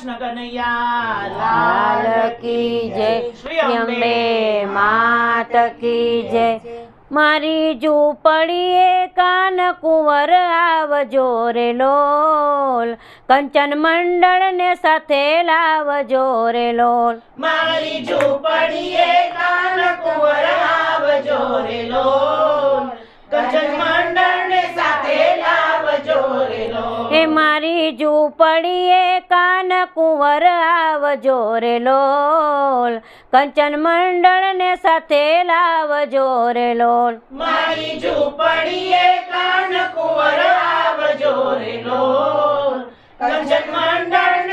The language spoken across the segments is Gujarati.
કૃષ્ણ કનૈયા લાલ કી જય. શ્રી અંબે માત કી જય. મારી ઝૂંપડીએ કાન કુંવર આવજો રે લોલ. કંચન મંડળ ને સાથે લાવજો રે લોલ. મારી ઝૂંપડીએ કાન કુંવર આવજો રે લોલ. કંચન એ મારી ઝૂંપડીએ કાન કુંવર આવજો રે લોલ. કંચન મંડળ ને સાથે લાવજો રે લોલ. મારી ઝૂંપડીએ કાન કુંવર આવજો રે લોલ. કંચન લોલ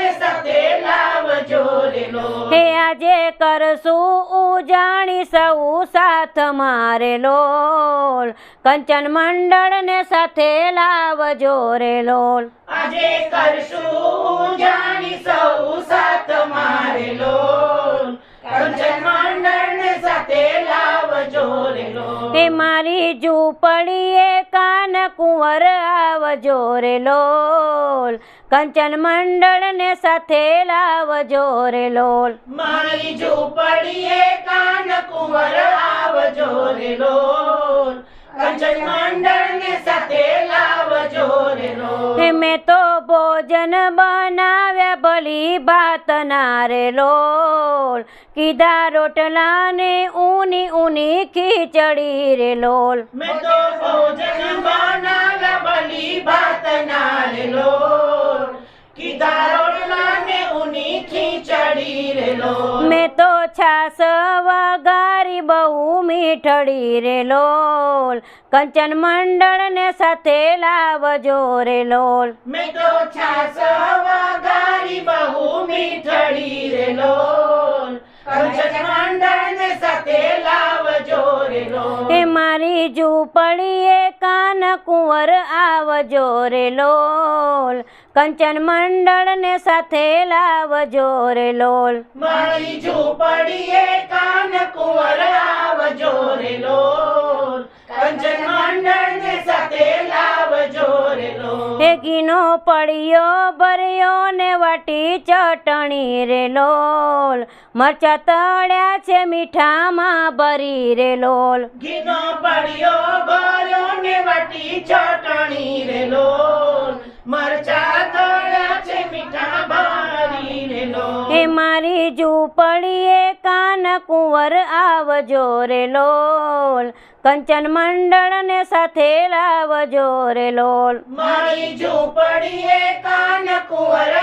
હે આજે કરશું ઉજાણી સૌ સાથ મારે લોલ. કંચન મંડળ ને સાથે લાવજો રે લોલ. આજે કરશું હે મારી ઝૂંપડીએ કાન કુંવર આવજો રે લોલ. કંચન મંડળ ને સાથે લાવજો રે લોલ. મારી ઝૂંપડીએ કાન કુંવર આવજો રે લોલ. કંચન મંડળને સાથે લાવજો રે લોલ. હે મેં તો ભોજન બનાવ્યા ભલી ભાત ના રે લોલ. કીધા રોટલા ને ઊની ઊની ખીચડી રે લોલ. મેં તો ભોજન બનાવ્યા બલી ભાત ના રે લોલ. કીધા રોટલા ને ઉની ખીચડી રે લોલ. મેં તો છાસ વઘારી બહુ મીઠડી રે લોલ. કંચન મંડળ ને સાથે લાવજો રે લોલ. મેં તો છાસ વઘારી બહુ મીઠડી રે લોલ. કંચન મંડળને સાથે લાવજો રે લોલ. એ મારી ઝૂંપડીએ કાન કુંવર આવજો રે લોલ. કંચન મંડળ ને સાથે લાવજો રે લોલ. મારી ઝૂંપડીએ કાન કુંવર આવજો રે લોલ. કંચન મંડળને સાથે લાવજો રે લોલ. એ ગીનો પડ્યો ભર્યો ને વાટી ચટણી રે લોલ. મરચા તળ્યા છે મીઠામાં ભરી રે લોલ. ગીનો પડ્યો ભર્યો ને વાટી ચટણી રે લોલ. મરચા તળ્યા છે મીઠા એ મારી ઝૂંપડીએ કાન કુંવર આવજો રે લોલ. કંચન મંડળ ને સાથે લાવજો રે લોલ. મારી ઝૂંપડીએ કાન કુંવર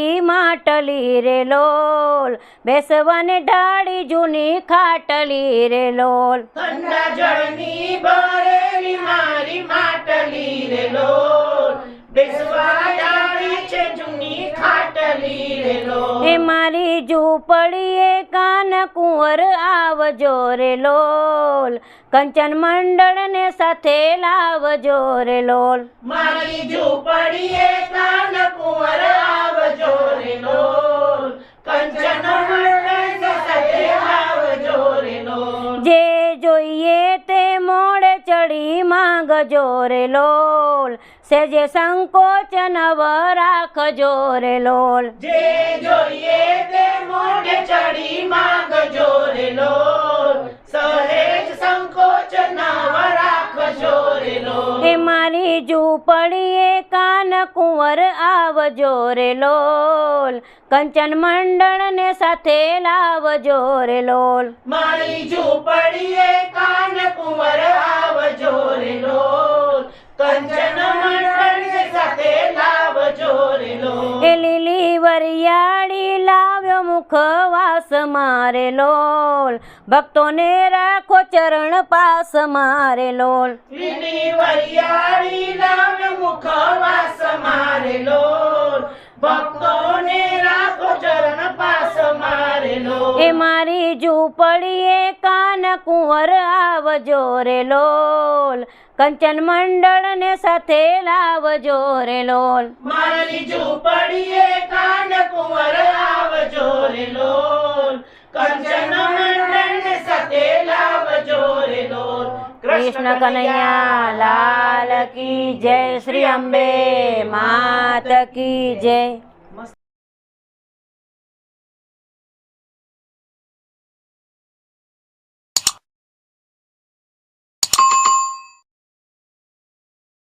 મારી માટલી રે લોલ, બેસવાને ઢાળી જૂની ખાટલી રે લોલ. ઠંડા જળની ભરેલી મારી માટલી રે લોલ, બેસવા ડાળી છે જૂની ખાટલી રે લોલ. એ મારી ઝૂંપડીએ કાન કુંવર આવજો રે લોલ. કંચન મંડળ ને સાથે લાવજો રે લોલ. મારી ઝૂંપડીએ કાન કુંવર આવજો રે લોલ. કંચન મંડળ સાથે આવજો રે લોલ. જે જોઈએ તે મોડે ચડી માંગજો રે લોલ. સેજે સંકોચ નવ રાખજો રે લોલ. જે જોઈએ તે મોઢે ચડી માંગજો રે લોલ. સહેજ સંકોચ નવ રાખજો રે લોલ. એ મારી ઝૂંપડીએ કાન કુંવર આવજો રે લોલ. કંચન મંડળ ને સાથે લાવજો રે લોલ. મારી ઝૂંપડીએ કાન કુંવર વરિયાળી લાવ્યો મુખવાસ મારે લોલ. ભક્તોને રાખો ચરણ પાસ મારે લોલ. વરિયાળી લાવ મુખવાસ મારે લોલ. ભક્તોને રાખો ચરણ પાસ મારે લોલ. એ મારી ઝૂંપડીએ કાન કુંવર આવજો રે લોલ. કંચન મંડળ ને સાથે લાવજો રે લોલ. મારી ઝૂંપડીએ કાન કુંવર આવજો રે લોલ. કંચન મંડળને સાથે લાવજો કૃષ્ણ કનૈયા લાલ કી જય શ્રી અંબે માત કી જય.